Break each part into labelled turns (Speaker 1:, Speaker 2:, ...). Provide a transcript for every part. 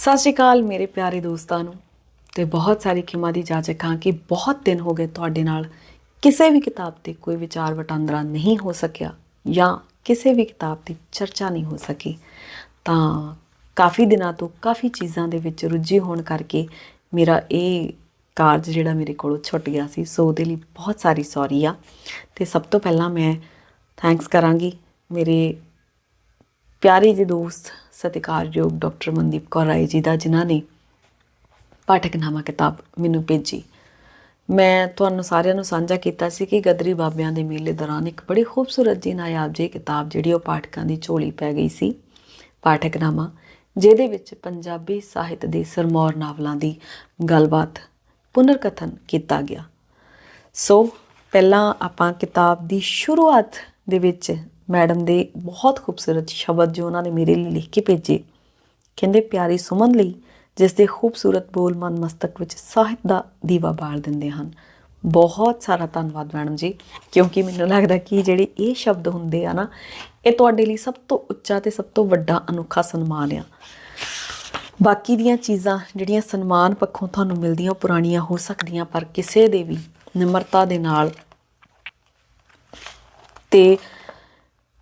Speaker 1: ਸਤਿ ਸ਼੍ਰੀ ਅਕਾਲ ਮੇਰੇ ਪਿਆਰੇ ਦੋਸਤਾਂ ਨੂੰ ਤੇ ਬਹੁਤ ਸਾਰੀ ਖਿਮਾ ਦੀ ਜਾਚਕ ਹਾਂ ਕਿ ਬਹੁਤ ਦਿਨ ਹੋ ਗਏ ਤੁਹਾਡੇ ਨਾਲ ਕਿਸੇ ਵੀ ਕਿਤਾਬ ਤੇ ਕੋਈ ਵਿਚਾਰ ਵਟਾਂਦਰਾ ਨਹੀਂ ਹੋ ਸਕਿਆ ਜਾਂ ਕਿਸੇ ਵੀ ਕਿਤਾਬ ਦੀ ਚਰਚਾ ਨਹੀਂ ਹੋ ਸਕੀ। ਤਾਂ ਕਾਫੀ ਦਿਨਾਂ ਤੋਂ ਕਾਫੀ ਚੀਜ਼ਾਂ ਦੇ ਵਿੱਚ ਰੁੱਝੀ ਹੋਣ ਕਰਕੇ ਮੇਰਾ ਇਹ ਕਾਰਜ ਜਿਹੜਾ ਮੇਰੇ ਕੋਲੋਂ ਛੁੱਟ ਗਿਆ ਸੀ, ਸੋ ਉਹਦੇ ਲਈ ਬਹੁਤ ਸਾਰੀ ਸੌਰੀ ਆ। ਤੇ ਸਭ ਤੋਂ ਪਹਿਲਾਂ ਮੈਂ ਥੈਂਕਸ ਕਰਾਂਗੀ ਮੇਰੇ ਪਿਆਰੇ ਜਿਹੇ ਦੋਸਤ ਸਤਿਕਾਰਯੋਗ ਡਾਕਟਰ ਮਨਦੀਪ ਕੌਰ ਰਾਏ ਜੀ ਦਾ, ਜਿਨ੍ਹਾਂ ਨੇ ਪਾਠਕਨਾਮਾ ਕਿਤਾਬ ਮੈਨੂੰ ਭੇਜੀ। ਮੈਂ ਤੁਹਾਨੂੰ ਸਾਰਿਆਂ ਨੂੰ ਸਾਂਝਾ ਕੀਤਾ ਸੀ ਕਿ ਗਦਰੀ ਬਾਬਿਆਂ ਦੇ ਮੇਲੇ ਦੌਰਾਨ ਇੱਕ ਬੜੀ ਖੂਬਸੂਰਤ ਜੀ ਨਾਇਆਬ ਜੀ ਕਿਤਾਬ ਜਿਹੜੀ ਉਹ ਪਾਠਕਾਂ ਦੀ ਝੋਲੀ ਪੈ ਗਈ ਸੀ, ਪਾਠਕਨਾਮਾ, ਜਿਹਦੇ ਵਿੱਚ ਪੰਜਾਬੀ ਸਾਹਿਤ ਦੇ ਸਰਮੌਰ ਨਾਵਲਾਂ ਦੀ ਗੱਲਬਾਤ ਪੁਨਰ ਕਥਨ ਕੀਤਾ ਗਿਆ। ਸੋ, ਪਹਿਲਾਂ ਆਪਾਂ ਕਿਤਾਬ ਦੀ ਸ਼ੁਰੂਆਤ ਦੇ ਵਿੱਚ ਮੈਡਮ ਦੇ ਬਹੁਤ ਖੂਬਸੂਰਤ ਸ਼ਬਦ ਜੋ ਉਹਨਾਂ ਨੇ ਮੇਰੇ ਲਈ ਲਿਖ ਕੇ ਭੇਜੇ। ਕਹਿੰਦੇ, ਪਿਆਰੀ ਸੁਮਨ ਲਈ, ਜਿਸ ਦੇ ਖੂਬਸੂਰਤ ਬੋਲ ਮਨ ਮਸਤਕ ਵਿੱਚ ਸਾਹਿਤ ਦਾ ਦੀਵਾ ਬਾਲ ਦਿੰਦੇ ਹਨ। ਬਹੁਤ ਸਾਰਾ ਧੰਨਵਾਦ ਮੈਡਮ ਜੀ, ਕਿਉਂਕਿ ਮੈਨੂੰ ਲੱਗਦਾ ਕਿ ਜਿਹੜੇ ਇਹ ਸ਼ਬਦ ਹੁੰਦੇ ਆ ਨਾ, ਇਹ ਤੁਹਾਡੇ ਲਈ ਸਭ ਤੋਂ ਉੱਚਾ ਤੇ ਸਭ ਤੋਂ ਵੱਡਾ ਅਨੋਖਾ ਸਨਮਾਨ ਆ। ਬਾਕੀ ਦੀਆਂ ਚੀਜ਼ਾਂ ਜਿਹੜੀਆਂ ਸਨਮਾਨ ਪੱਖੋਂ ਤੁਹਾਨੂੰ ਮਿਲਦੀਆਂ, ਉਹ ਪੁਰਾਣੀਆਂ ਹੋ ਸਕਦੀਆਂ, ਪਰ ਕਿਸੇ ਦੇ ਵੀ ਨਿਮਰਤਾ ਦੇ ਨਾਲ ਤੇ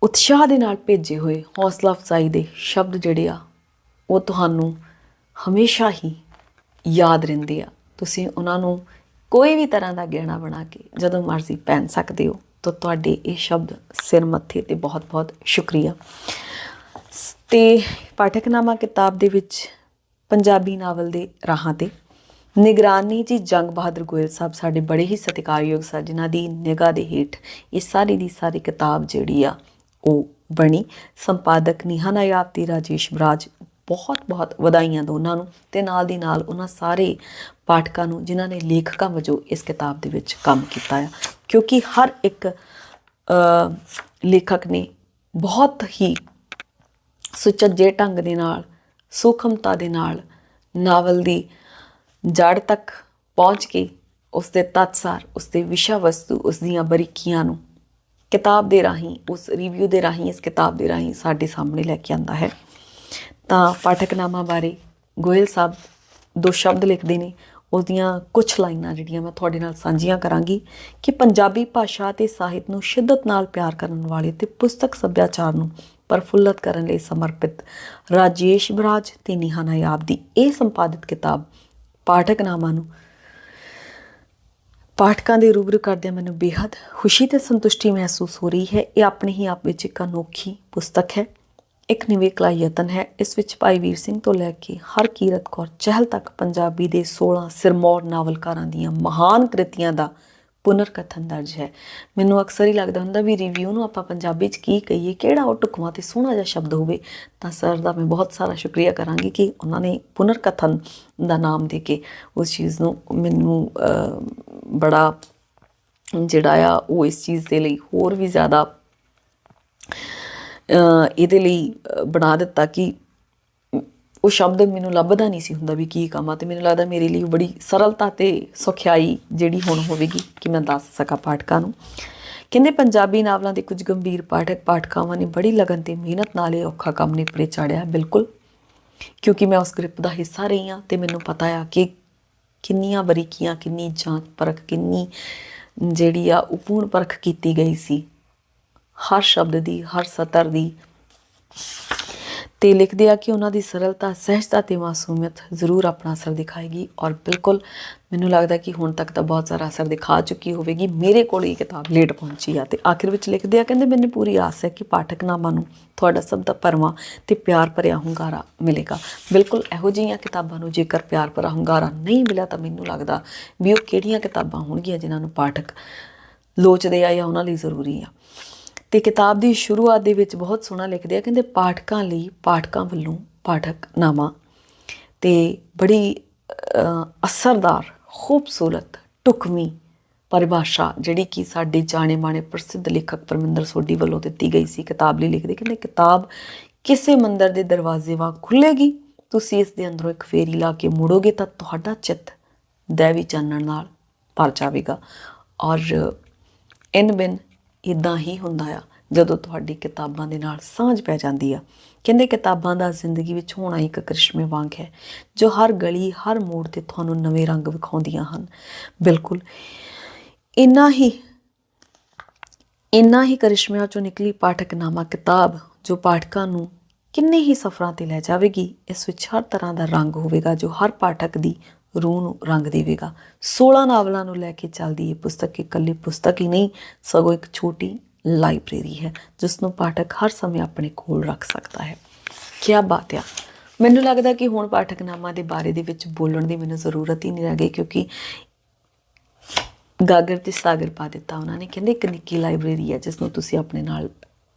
Speaker 1: ਉਤਸ਼ਾਹ ਦੇ ਨਾਲ ਭੇਜੇ ਹੋਏ ਹੌਸਲਾ ਅਫਜ਼ਾਈ ਦੇ ਸ਼ਬਦ ਜਿਹੜੇ ਆ, ਉਹ ਤੁਹਾਨੂੰ ਹਮੇਸ਼ਾ ਹੀ ਯਾਦ ਰਹਿੰਦੇ ਆ। ਤੁਸੀਂ ਉਹਨਾਂ ਨੂੰ ਕੋਈ ਵੀ ਤਰ੍ਹਾਂ ਦਾ ਗਹਿਣਾ ਬਣਾ ਕੇ ਜਦੋਂ ਮਰਜ਼ੀ ਪਹਿਨ ਸਕਦੇ ਹੋ, ਤਾਂ ਤੁਹਾਡੇ ਇਹ ਸ਼ਬਦ ਸਿਰ ਮੱਥੇ ਤੇ ਬਹੁਤ-ਬਹੁਤ ਸ਼ੁਕਰੀਆ। ਤੇ ਪਾਠਕਨਾਮਾ ਕਿਤਾਬ ਦੇ ਵਿੱਚ ਪੰਜਾਬੀ ਨਾਵਲ ਦੇ ਰਾਹਾਂ ਤੇ ਨਿਗਰਾਨੀ ਜੀ ਜੰਗ ਬਹਾਦਰ ਗੋਇਲ ਸਾਹਿਬ ਸਾਡੇ ਬੜੇ ਹੀ ਸਤਿਕਾਰਯੋਗ ਸਨ, ਜਿਨ੍ਹਾਂ ਦੀ ਨਿਗਾਹ ਦੇ ਹੇਠ ਇਹ ਸਾਰੀ ਦੀ ਸਾਰੀ ਕਿਤਾਬ ਜਿਹੜੀ ਆ, ਉਹ ਬਣੀ। ਸੰਪਾਦਕ ਨਿਹਾ ਨਾਇਬ ਤੇ ਰਾਜੇਸ਼ ਬਰਾਜ ਬਹੁਤ ਬਹੁਤ ਵਧਾਈਆਂ ਦੋਨਾਂ ਨੂੰ ਤੇ ਨਾਲ ਦੀ ਨਾਲ ਉਹਨਾਂ ਸਾਰੇ ਪਾਠਕਾਂ ਨੂੰ, ਜਿਨ੍ਹਾਂ ਨੇ ਲੇਖਕਾਂ ਵਜੋਂ ਇਸ ਕਿਤਾਬ ਦੇ ਵਿੱਚ ਕੰਮ ਕੀਤਾ ਆ। ਕਿਉਂਕਿ ਹਰ ਇੱਕ ਲੇਖਕ ਨੇ ਬਹੁਤ ਹੀ ਸੁਚੱਜੇ ਢੰਗ ਦੇ ਨਾਲ, ਸੂਖਮਤਾ ਦੇ ਨਾਲ ਨਾਵਲ ਦੀ ਜੜ ਤੱਕ ਪਹੁੰਚ ਕੇ ਉਸ ਦੇ ਤਤਸਾਰ ਉਸ ਦੇ ਵਿਸ਼ਾ ਵਸਤੂ ਉਸ ਦੀਆਂ ਬਰੀਕੀਆਂ ਨੂੰ ਕਿਤਾਬ ਦੇ ਰਾਹੀਂ, ਉਸ ਰਿਵਿਊ ਦੇ ਰਾਹੀਂ, ਇਸ ਕਿਤਾਬ ਦੇ ਰਾਹੀਂ ਸਾਡੇ ਸਾਹਮਣੇ ਲੈ ਕੇ ਆਂਦਾ ਹੈ। ਤਾਂ ਪਾਠਕਨਾਮਾ ਬਾਰੇ ਗੋਇਲ ਸਾਹਿਬ ਦੋ ਸ਼ਬਦ ਲਿਖਦੇ ਨੇ। ਉਸ ਦੀਆਂ ਕੁਝ ਲਾਈਨਾਂ ਜਿਹੜੀਆਂ ਮੈਂ ਤੁਹਾਡੇ ਨਾਲ ਸਾਂਝੀਆਂ ਕਰਾਂਗੀ ਕਿ ਪੰਜਾਬੀ ਭਾਸ਼ਾ ਤੇ ਸਾਹਿਤ ਨੂੰ ਸ਼ਿੱਦਤ ਨਾਲ ਪਿਆਰ ਕਰਨ ਵਾਲੇ ਤੇ ਪੁਸਤਕ ਸੱਭਿਆਚਾਰ ਨੂੰ ਪਰਫੁੱਲਤ ਕਰਨ ਲਈ ਸਮਰਪਿਤ ਰਾਜੇਸ਼ ਬਰਾਜ ਤੇ ਨਿਹਾ ਨਾਇਬ ਦੀ ਇਹ ਸੰਪਾਦਿਤ ਕਿਤਾਬ ਪਾਠਕਨਾਮਾ ਨੂੰ। ਪਾਠਕਾਂ ਦੇ ਰੂਬਰੂ ਕਰਦਿਆਂ ਮੈਨੂੰ ਬੇहद ਖੁਸ਼ੀ ਤੇ ਸੰਤੁਸ਼ਟੀ ਮਹਿਸੂਸ ਹੋ ਰਹੀ ਹੈ। ਇਹ ਆਪਣੇ ਹੀ ਆਪ ਵਿੱਚ ਇੱਕ ਅਨੋਖੀ ਪੁਸਤਕ ਹੈ। ਇੱਕ ਨਿਵੇਕਲਾ ਯਤਨ ਹੈ। ਇਸ ਵਿੱਚ ਭਾਈ ਵੀਰ ਸਿੰਘ ਤੋਂ ਲੈ ਕੇ ਹਰ ਕੀਰਤ ਕੌਰ ਚਹਿਲ ਤੱਕ ਪੰਜਾਬੀ ਦੇ 16 ਸਿਰਮੌਰ ਨਾਵਲਕਾਰਾਂ ਦੀਆਂ ਮਹਾਨ ਕ੍ਰਿਤੀਆਂ ਦਾ ਪੁਨਰ ਕਥਨ ਦਰਜ ਹੈ। ਮੈਨੂੰ ਅਕਸਰ ਹੀ ਲੱਗਦਾ ਹੁੰਦਾ ਵੀ ਰਿਵਿਊ ਨੂੰ ਆਪਾਂ ਪੰਜਾਬੀ 'ਚ ਕੀ ਕਹੀਏ, ਕਿਹੜਾ ਉਹ ਟੁਕਮਾ ਤੇ ਸੋਹਣਾ ਜਿਹਾ ਸ਼ਬਦ ਹੋਵੇ, ਤਾਂ ਸਰ ਦਾ ਮੈਂ ਬਹੁਤ ਸਾਰਾ ਸ਼ੁਕਰੀਆ ਕਰਾਂਗੀ ਕਿ ਉਹਨਾਂ ਨੇ ਪੁਨਰ ਕਥਨ ਦਾ ਨਾਮ ਦੇ ਕੇ ਉਸ ਚੀਜ਼ ਨੂੰ ਮੈਨੂੰ ਬੜਾ ਜਿਹੜਾ ਆ, ਉਹ ਇਸ ਚੀਜ਼ ਦੇ ਲਈ ਹੋਰ ਵੀ ਜ਼ਿਆਦਾ ਇਹਦੇ ਲਈ ਬਣਾ ਦਿੱਤਾ ਕਿ ਉਹ ਸ਼ਬਦ ਮੈਨੂੰ ਲੱਭਦਾ ਨਹੀਂ ਸੀ ਹੁੰਦਾ ਵੀ ਕੀ ਕਮਾਂ ਤੇ ਮੈਨੂੰ ਲੱਗਦਾ ਮੇਰੇ ਲਈ ਉਹ ਬੜੀ ਸਰਲਤਾ ਤੇ ਸੁਖਿਆਈ ਜਿਹੜੀ ਹੁਣ ਹੋਵੇਗੀ ਕਿ ਮੈਂ ਦੱਸ ਸਕਾਂ ਪਾਠਕਾਂ ਨੂੰ। ਕਹਿੰਦੇ ਪੰਜਾਬੀ ਨਾਵਲਾਂ ਦੇ ਕੁਝ ਗੰਭੀਰ ਪਾਠਕ ਪਾਠਕਾਵਾਂ ਨੇ ਬੜੀ ਲਗਨ ਤੇ ਮਿਹਨਤ ਨਾਲ ਇਹ ਔਖਾ ਕੰਮ ਨਿਪੜੇ ਚਾੜਿਆ, ਬਿਲਕੁਲ। ਕਿਉਂਕਿ ਮੈਂ ਉਸ ਗ੍ਰਿਪ ਦਾ ਹਿੱਸਾ ਰਹੀ ਹਾਂ ਤੇ ਮੈਨੂੰ ਪਤਾ ਆ ਕਿ ਕਿੰਨੀਆਂ ਬਰੀਕੀਆਂ, ਕਿੰਨੀ ਜਾਂਚ ਪਰਖ, ਕਿੰਨੀ ਜਿਹੜੀ ਆ ਉਪੂਰਨ ਪਰਖ ਕੀਤੀ ਗਈ ਸੀ। ਹਰ ਸ਼ਬਦ ਦੀ, ਹਰ ਸਤਰ ਦੀ ਤੇ ਲਿਖਦੇ ਆ ਕਿ ਉਹਨਾਂ ਦੀ ਸਰਲਤਾ, ਸਹਿਜਤਾ ਤੇ ਮਾਸੂਮੀਅਤ ਜ਼ਰੂਰ ਆਪਣਾ ਅਸਰ ਦਿਖਾਏਗੀ ਔਰ ਬਿਲਕੁਲ ਮੈਨੂੰ ਲੱਗਦਾ ਕਿ ਹੁਣ ਤੱਕ ਤਾਂ ਬਹੁਤ ਸਾਰਾ ਅਸਰ ਦਿਖਾ ਚੁੱਕੀ ਹੋਵੇਗੀ। ਮੇਰੇ ਕੋਲ ਇਹ ਕਿਤਾਬ ਲੇਟ ਪਹੁੰਚੀ ਆ ਤੇ ਆਖਿਰ ਵਿੱਚ ਲਿਖਦੇ ਆ, ਕਹਿੰਦੇ ਮੈਨੂੰ ਪੂਰੀ ਆਸ ਹੈ ਕਿ ਪਾਠਕਨਾਮਾ ਨੂੰ ਤੁਹਾਡਾ ਸਭ ਦਾ ਭਰਵਾਂ ਤੇ ਪਿਆਰ ਭਰਿਆ ਹੁੰਗਾਰਾ ਮਿਲੇਗਾ। ਬਿਲਕੁਲ ਇਹੋ ਜਿਹੀਆਂ ਕਿਤਾਬਾਂ ਨੂੰ ਜੇਕਰ ਪਿਆਰ ਭਰਾ ਹੁੰਗਾਰਾ ਨਹੀਂ ਮਿਲਿਆ ਤਾਂ ਮੈਨੂੰ ਲੱਗਦਾ ਵੀ ਉਹ ਕਿਹੜੀਆਂ ਕਿਤਾਬਾਂ ਹੋਣਗੀਆਂ ਜਿਨ੍ਹਾਂ ਨੂੰ ਪਾਠਕ ਲੋਚਦੇ ਆ ਜਾਂ ਉਹਨਾਂ ਲਈ ਜ਼ਰੂਰੀ ਆ। ਤੇ ਕਿਤਾਬ ਦੀ ਸ਼ੁਰੂਆਤ ਦੇ ਵਿੱਚ ਬਹੁਤ ਸੋਹਣਾ ਲਿਖਦੇ ਆ, ਕਹਿੰਦੇ ਪਾਠਕਾਂ ਲਈ ਪਾਠਕਾਂ ਵੱਲੋਂ ਪਾਠਕਨਾਮਾ ਤੇ ਬੜੀ ਅਸਰਦਾਰ, ਖੂਬਸੂਰਤ ਟੁਕਵੀਂ ਪਰਿਭਾਸ਼ਾ ਜਿਹੜੀ ਕਿ ਸਾਡੇ ਜਾਣੇ ਮਾਣੇ ਪ੍ਰਸਿੱਧ ਲੇਖਕ ਪਰਮਿੰਦਰ ਸੋਢੀ ਵੱਲੋਂ ਦਿੱਤੀ ਗਈ ਸੀ ਕਿਤਾਬ ਲਈ ਲਿਖਦੇ, ਕਹਿੰਦੇ ਕਿਤਾਬ ਕਿਸੇ ਮੰਦਰ ਦੇ ਦਰਵਾਜ਼ੇ ਵਾਂਗ ਖੁੱਲੇਗੀ ਤੁਸੀਂ ਇਸ ਦੇ ਅੰਦਰੋਂ ਇੱਕ ਫੇਰੀ ਲਾ ਕੇ ਮੁੜੋਗੇ ਤਾਂ ਤੁਹਾਡਾ ਚਿੱਤ ਦੇਵੀ ਚਾਨਣ ਨਾਲ ਭਰ ਜਾਵੇਗਾ। ਔਰ, ਇਨ ਬਿਨ ਇਦਾਂ ਹੀ ਹੁੰਦਾ ਆ, ਜਦੋਂ ਤੁਹਾਡੀ ਕਿਤਾਬਾਂ ਦੇ ਨਾਲ ਸਾਂਝ ਪੈ ਜਾਂਦੀ ਆ। ਕਹਿੰਦੇ ਕਿਤਾਬਾਂ ਦਾ ਜ਼ਿੰਦਗੀ ਵਿੱਚ ਹੋਣਾ ਇੱਕ ਕ੍ਰਿਸ਼ਮੇ ਵਾਂਗ ਹੈ, ਜੋ ਹਰ ਗਲੀ, ਹਰ ਮੋੜ ਤੇ ਤੁਹਾਨੂੰ ਨਵੇਂ ਰੰਗ ਵਿਖਾਉਂਦੀਆਂ ਹਨ। ਬਿਲਕੁਲ। ਇੰਨਾ ਹੀ ਇੰਨਾ ਹੀ ਕਰਿਸ਼ਮਿਆਂ ਚੋਂ ਨਿਕਲੀ ਪਾਠਕਨਾਮਾ ਕਿਤਾਬ, ਜੋ ਪਾਠਕਾਂ ਨੂੰ ਕਿੰਨੇ ਹੀ ਸਫ਼ਰਾਂ ਤੇ ਲੈ ਜਾਵੇਗੀ, ਇਸ ਵਿੱਚ ਹਰ ਤਰ੍ਹਾਂ ਦਾ ਰੰਗ ਹੋਵੇਗਾ, ਜੋ ਹਰ ਪਾਠਕ ਦੀ ਰੂਹ ਨੂੰ ਰੰਗ ਦੇਵੇਗਾ। 16 ਨਾਵਲਾਂ ਨੂੰ ਲੈ ਕੇ ਚੱਲਦੀ ਇਹ ਪੁਸਤਕ ਇਕੱਲੀ ਪੁਸਤਕ ਹੀ ਨਹੀਂ, ਸਗੋਂ ਇੱਕ ਛੋਟੀ ਲਾਇਬ੍ਰੇਰੀ ਹੈ, ਜਿਸ ਨੂੰ ਪਾਠਕ ਹਰ ਸਮੇਂ ਆਪਣੇ ਕੋਲ ਰੱਖ ਸਕਦਾ ਹੈ। ਕੀ ਬਾਤ ਹੈ ਮੈਨੂੰ ਲੱਗਦਾ ਕਿ ਹੁਣ ਪਾਠਕਨਾਮਾ ਦੇ ਬਾਰੇ ਦੇ ਵਿੱਚ ਬੋਲਣ ਦੀ ਮੈਨੂੰ ਜ਼ਰੂਰਤ ਹੀ ਨਹੀਂ ਰਹਿ ਗਈ, ਕਿਉਂਕਿ ਗਾਗਰ ਤੇ ਸਾਗਰ ਪਾ ਦਿੱਤਾ ਉਹਨਾਂ ਨੇ। ਕਹਿੰਦੇ ਇੱਕ ਨਿੱਕੀ ਲਾਇਬ੍ਰੇਰੀ ਹੈ, ਜਿਸ ਨੂੰ ਤੁਸੀਂ ਆਪਣੇ ਨਾਲ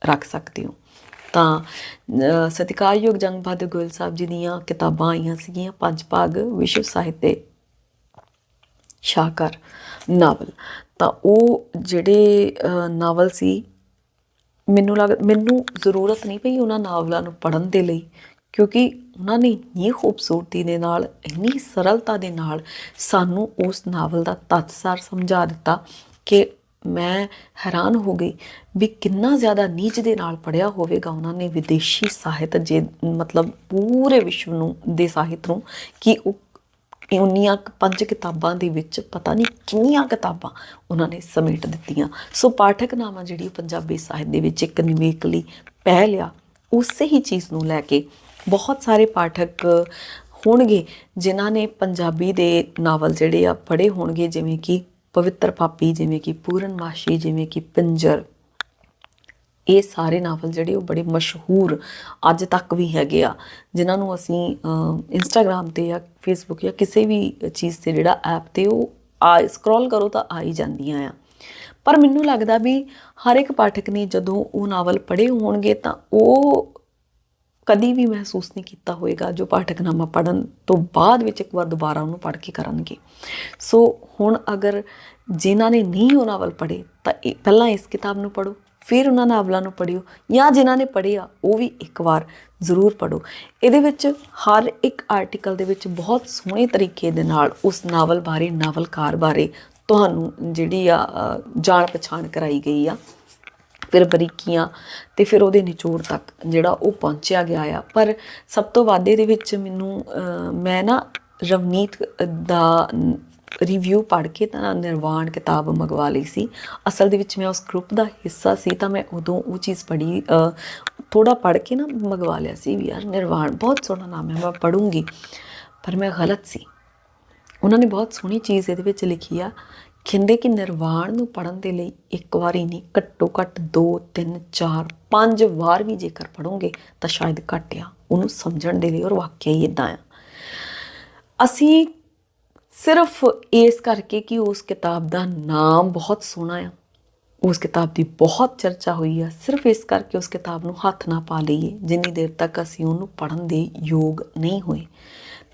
Speaker 1: ਰੱਖ ਸਕਦੇ ਹੋ। ਤਾਂ ਸਤਿਕਾਰਯੋਗ ਜੰਗ ਬਹਾਦਰ ਗੋਇਲ ਸਾਹਿਬ ਜੀ ਦੀਆਂ ਕਿਤਾਬਾਂ ਆਈਆਂ ਸੀਗੀਆਂ, ਪੰਜ ਭਾਗ, ਵਿਸ਼ਵ ਸਾਹਿਤ ਦੇ ਸ਼ਾਹਕਾਰ ਨਾਵਲ। ਤਾਂ ਉਹ ਜਿਹੜੇ ਨਾਵਲ ਸੀ, ਮੈਨੂੰ ਲੱਗ, ਮੈਨੂੰ ਜ਼ਰੂਰਤ ਨਹੀਂ ਪਈ ਉਹਨਾਂ ਨਾਵਲਾਂ ਨੂੰ ਪੜ੍ਹਨ ਦੇ ਲਈ, ਕਿਉਂਕਿ ਉਹਨਾਂ ਨੇ ਇੰਨੀ ਖੂਬਸੂਰਤੀ ਦੇ ਨਾਲ, ਇੰਨੀ ਸਰਲਤਾ ਦੇ ਨਾਲ ਸਾਨੂੰ ਉਸ ਨਾਵਲ ਦਾ ਤੱਤਸਾਰ ਸਮਝਾ ਦਿੱਤਾ ਕਿ ਮੈਂ ਹੈਰਾਨ ਹੋ ਗਈ ਵੀ ਕਿੰਨਾ ਜ਼ਿਆਦਾ ਨੀਚ ਦੇ ਨਾਲ ਪੜਿਆ ਹੋਵੇਗਾ ਉਹਨਾਂ ਨੇ ਵਿਦੇਸ਼ੀ ਸਾਹਿਤ ਜੇ, ਮਤਲਬ ਪੂਰੇ ਵਿਸ਼ਵ ਨੂੰ, ਦੇ ਸਾਹਿਤ ਨੂੰ, ਕਿ ਉਹ ਇਹ ਉਨੀਆਂ ਪੰਜ ਕਿਤਾਬਾਂ ਦੇ ਵਿੱਚ ਪਤਾ ਨਹੀਂ ਕਿੰਨੀਆਂ ਕਿਤਾਬਾਂ ਉਹਨਾਂ ਨੇ ਸਮੇਟ ਦਿੱਤੀਆਂ। ਸੋ ਪਾਠਕਨਾਮਾ ਜਿਹੜੀ ਉਹ ਪੰਜਾਬੀ ਸਾਹਿਤ ਦੇ ਵਿੱਚ ਇੱਕ ਨਿਵੇਕਲੀ ਪਹਿਲ ਆ, ਉਸੇ ਹੀ ਚੀਜ਼ ਨੂੰ ਲੈ ਕੇ ਬਹੁਤ ਸਾਰੇ ਪਾਠਕ ਹੋਣਗੇ, ਜਿਨ੍ਹਾਂ ਨੇ ਪੰਜਾਬੀ ਦੇ ਨਾਵਲ ਜਿਹੜੇ ਆ ਪੜ੍ਹੇ ਹੋਣਗੇ, ਜਿਵੇਂ ਕਿ ਪਵਿੱਤਰ ਪਾਪੀ, ਜਿਵੇਂ ਕਿ ਪੂਰਨਮਾਸ਼ੀ ਜਿਵੇਂ ਕਿ ਪਿੰਜਰ, ਇਹ ਸਾਰੇ ਨਾਵਲ ਜਿਹੜੇ ਉਹ ਬੜੇ ਮਸ਼ਹੂਰ ਅੱਜ ਤੱਕ ਵੀ ਹੈਗੇ ਆ, ਜਿਨ੍ਹਾਂ ਨੂੰ ਅਸੀਂ ਇੰਸਟਾਗ੍ਰam ਤੇ ਜਾਂ ਫੇਸਬੁੱਕ ਜਾਂ ਕਿਸੇ ਵੀ ਚੀਜ਼ ਤੇ ਜਿਹੜਾ ਐਪ ਤੇ ਉਹ ਆ ਸਕਰੋਲ ਕਰੋ ਤਾਂ ਆ ਹੀ ਜਾਂਦੀਆਂ ਆ। ਪਰ ਮੈਨੂੰ ਲੱਗਦਾ ਵੀ ਹਰ ਇੱਕ ਪਾਠਕ ਨੇ ਜਦੋਂ ਉਹ ਨਾਵਲ ਪੜ੍ਹੇ ਹੋਣਗੇ ਤਾਂ ਉਹ ਕਦੀ ਵੀ ਮਹਿਸੂਸ ਨਹੀਂ ਕੀਤਾ ਹੋਵੇਗਾ ਜੋ ਪਾਠਕਨਾਮਾ ਪੜਨ ਤੋਂ ਬਾਅਦ ਵਿੱਚ ਇੱਕ ਵਾਰ ਦੁਬਾਰਾ ਉਹਨੂੰ ਪੜ੍ਹ ਕੇ ਕਰਨਗੇ। ਸੋ ਹੁਣ ਅਗਰ ਜਿਨ੍ਹਾਂ ਨੇ ਨਹੀਂ ਉਹ ਨਾਵਲ ਪੜ੍ਹੇ, ਤਾਂ ਇਹ- ਪਹਿਲਾਂ ਇਸ ਕਿਤਾਬ ਨੂੰ ਪੜੋ ਫਿਰ ਉਹਨਾਂ ਨਾਵਲਾਂ ਨੂੰ ਪੜ੍ਹਿਓ, ਜਾਂ ਜਿਨ੍ਹਾਂ ਨੇ ਪੜ੍ਹਿਆ, ਉਹ ਵੀ ਇੱਕ ਵਾਰ ਜ਼ਰੂਰ ਪੜੋ ਇਹਦੇ ਵਿੱਚ ਹਰ ਇੱਕ ਆਰਟੀਕਲ ਦੇ ਵਿੱਚ ਬਹੁਤ ਸੋਹਣੇ ਤਰੀਕੇ ਦੇ ਨਾਲ ਉਸ ਨਾਵਲ ਬਾਰੇ, ਨਾਵਲਕਾਰ ਬਾਰੇ ਤੁਹਾਨੂੰ ਜਿਹੜੀ ਆ ਜਾਣ ਪਛਾਣ ਕਰਾਈ ਗਈ ਆ। ਫਿਰ ਬਰੀਕੀਆਂ ਤੇ ਫਿਰ ਉਹਦੇ ਨਿਚੋੜ ਤੱਕ ਜਿਹੜਾ ਉਹ ਪਹੁੰਚਿਆ ਗਿਆ ਆ। ਪਰ ਸਭ ਤੋਂ ਵੱਧ ਇਹਦੇ ਵਿੱਚ ਮੈਨੂੰ ਮੈਂ ਨਾ ਰਵਨੀਤ ਦਾ ਰਿਵਿਊ ਪੜ੍ਹ ਕੇ ਤਾਂ ਨਿਰਵਾਣ ਕਿਤਾਬ ਮੰਗਵਾ ਲਈ ਸੀ। ਅਸਲ ਦੇ ਵਿੱਚ ਮੈਂ ਉਸ ਗਰੁੱਪ ਦਾ ਹਿੱਸਾ ਸੀ ਤਾਂ ਮੈਂ ਉਦੋਂ ਉਹ ਚੀਜ਼ ਪੜ੍ਹੀ ਥੋੜਾ ਪੜ੍ਹ ਕੇ ਨਾ ਮੰਗਵਾ ਲਿਆ ਸੀ ਵੀ ਯਾਰ ਨਿਰਵਾਣ ਬਹੁਤ ਸੋਹਣਾ ਨਾਮ ਹੈ, ਮੈਂ ਪੜੂੰਗੀ ਪਰ ਮੈਂ ਗਲਤ ਸੀ। ਉਹਨਾਂ ਨੇ ਬਹੁਤ ਸੋਹਣੀ ਚੀਜ਼ ਇਹਦੇ ਵਿੱਚ ਲਿਖੀ ਆ ਕਹਿੰਦੇ ਕਿ ਨਿਰਵਾਣ ਨੂੰ ਪੜਨ ਦੇ ਲਈ ਇੱਕ ਵਾਰੀ ਨਹੀਂ, ਘੱਟੋ ਘੱਟ 2 3 4 5 ਵਾਰ ਵੀ ਜੇਕਰ ਪੜੋਗੇ ਤਾਂ ਸ਼ਾਇਦ ਘੱਟ ਆ। ਉਹਨੂੰ ਸਮਝਣ ਦੇ ਲਈ ਔਰ ਵਾਕਿਆ ਹੀ ਇਦਾਂ ਆ। ਅਸੀਂ ਸਿਰਫ ਇਸ ਕਰਕੇ ਕਿ ਉਸ ਕਿਤਾਬ ਦਾ ਨਾਮ ਬਹੁਤ ਸੋਹਣਾ ਆ। ਉਸ ਕਿਤਾਬ ਦੀ ਬਹੁਤ ਚਰਚਾ ਹੋਈ ਆ। ਸਿਰਫ ਇਸ ਕਰਕੇ ਉਸ ਕਿਤਾਬ ਨੂੰ ਹੱਥ ਨਾ ਪਾ ਲਈਏ। ਜਿੰਨੀ ਦੇਰ ਤੱਕ ਅਸੀਂ ਉਹਨੂੰ ਪੜਨ ਦੇ ਯੋਗ ਨਹੀਂ ਹੋਏ।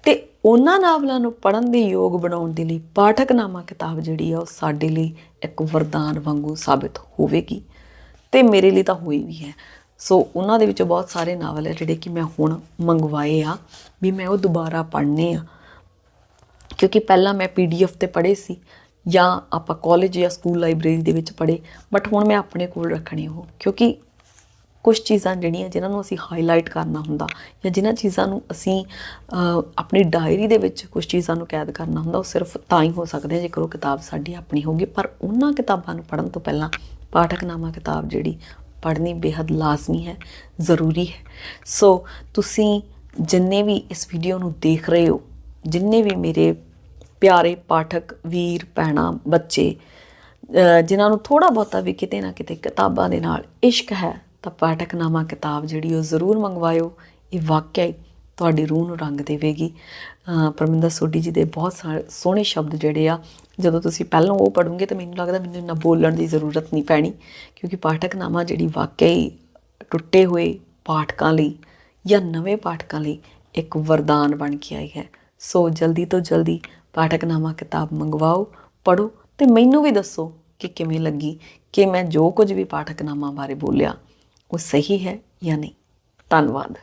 Speaker 1: ਤੇ ਉਹਨਾਂ ਨਾਵਲਾਂ ਨੂੰ ਪੜਨ ਦੇ ਯੋਗ ਬਣਾਉਣ ਦੇ ਲਈ ਪਾਠਕਨਾਮਾ ਕਿਤਾਬ ਜਿਹੜੀ ਆ ਉਹ ਸਾਡੇ ਲਈ ਇੱਕ ਵਰਦਾਨ ਵਾਂਗੂ ਸਾਬਿਤ ਹੋਵੇਗੀ ਤੇ ਮੇਰੇ ਲਈ ਤਾਂ ਹੋਈ ਵੀ ਹੈ। ਸੋ ਉਹਨਾਂ ਦੇ ਵਿੱਚੋਂ ਬਹੁਤ ਸਾਰੇ ਨਾਵਲ ਹੈ ਜਿਹੜੇ ਕਿ ਮੈਂ ਹੁਣ ਮੰਗਵਾਏ ਆ ਵੀ ਮੈਂ ਉਹ ਦੁਬਾਰਾ ਪੜ੍ਹਨੇ ਆ। ਕਿਉਂਕਿ ਪਹਿਲਾਂ ਮੈਂ ਪੀਡੀਐਫ ਤੇ ਪੜ੍ਹੇ ਸੀ ਜਾਂ ਆਪਾਂ ਕਾਲਜ ਜਾਂ ਸਕੂਲ ਲਾਇਬ੍ਰੇਰੀ ਦੇ ਵਿੱਚ ਪੜ੍ਹੇ ਬਟ ਹੁਣ ਮੈਂ ਆਪਣੇ ਕੋਲ ਰੱਖਣੇ ਉਹ। ਕਿਉਂਕਿ ਕੁਝ ਚੀਜ਼ਾਂ ਜਿਹੜੀਆਂ ਜਿਨ੍ਹਾਂ ਨੂੰ ਅਸੀਂ ਹਾਈਲਾਈਟ ਕਰਨਾ ਹੁੰਦਾ ਜਾਂ ਜਿਨ੍ਹਾਂ ਚੀਜ਼ਾਂ ਨੂੰ ਅਸੀਂ ਆਪਣੀ ਡਾਇਰੀ ਦੇ ਵਿੱਚ ਕੁਝ ਚੀਜ਼ਾਂ ਨੂੰ ਕੈਦ ਕਰਨਾ ਹੁੰਦਾ, ਉਹ ਸਿਰਫ ਤਾਂ ਹੀ ਹੋ ਸਕਦੇ ਜੇਕਰ ਉਹ ਕਿਤਾਬ ਸਾਡੀ ਆਪਣੀ ਹੋਗੀ ਪਰ ਉਹਨਾਂ ਕਿਤਾਬਾਂ ਨੂੰ ਪੜ੍ਹਨ ਤੋਂ ਪਹਿਲਾਂ ਪਾਠਕਨਾਮਾ ਕਿਤਾਬ ਜਿਹੜੀ ਪੜ੍ਹਨੀ ਬੇहद ਲਾਜ਼ਮੀ ਹੈ, ਜ਼ਰੂਰੀ ਹੈ। ਸੋ ਤੁਸੀਂ ਜਿੰਨੇ ਵੀ ਇਸ ਵੀਡੀਓ ਨੂੰ ਦੇਖ ਰਹੇ ਹੋ, ਜਿੰਨੇ ਵੀ ਮੇਰੇ ਪਿਆਰੇ ਪਾਠਕ, ਵੀਰ, ਭੈਣਾਂ, ਬੱਚੇ ਜਿਨ੍ਹਾਂ ਨੂੰ ਥੋੜਾ ਬਹੁਤਾ ਵੀ ਕਿਤੇ ਨਾ ਕਿਤੇ ਕਿਤਾਬਾਂ ਦੇ ਨਾਲ ਇਸ਼ਕ ਹੈ ਤਾਂ ਪਾਠਕਨਾਮਾ ਕਿਤਾਬ ਜਿਹੜੀ ਉਹ ਜ਼ਰੂਰ ਮੰਗਵਾਇਓ। ਇਹ ਵਾਕਿਆ ਹੀ ਤੁਹਾਡੀ ਰੂਹ ਨੂੰ ਰੰਗ ਦੇਵੇਗੀ। ਪਰਮਿੰਦਰ ਸੋਢੀ ਜੀ ਦੇ ਬਹੁਤ ਸੋਹਣੇ ਸ਼ਬਦ ਜਿਹੜੇ ਆ, ਜਦੋਂ ਤੁਸੀਂ ਪਹਿਲਾਂ ਉਹ ਪੜੋਗੇ ਤਾਂ ਮੈਨੂੰ ਲੱਗਦਾ ਮੈਨੂੰ ਇੰਨਾ ਬੋਲਣ ਦੀ ਜ਼ਰੂਰਤ ਨਹੀਂ ਪੈਣੀ। ਕਿਉਂਕਿ ਪਾਠਕਨਾਮਾ ਜਿਹੜੀ ਵਾਕਿਆ ਹੀ ਟੁੱਟੇ ਹੋਏ ਪਾਠਕਾਂ ਲਈ ਜਾਂ ਨਵੇਂ ਪਾਠਕਾਂ ਲਈ ਇੱਕ ਵਰਦਾਨ ਬਣ ਕੇ ਆਈ ਹੈ। ਸੋ ਜਲਦੀ ਤੋਂ ਜਲਦੀ ਪਾਠਕਨਾਮਾ ਕਿਤਾਬ ਮੰਗਵਾਓ ਪੜੋ ਤੇ ਮੈਨੂੰ ਵੀ ਦੱਸੋ ਕਿ ਕਿਵੇਂ ਲੱਗੀ, ਕਿ ਮੈਂ ਜੋ ਕੁਝ ਵੀ ਪਾਠਕਨਾਮਾ ਬਾਰੇ ਬੋਲਿਆ ਉਹ ਸਹੀ ਹੈ ਜਾਂ ਨਹੀਂ? ਧੰਨਵਾਦ।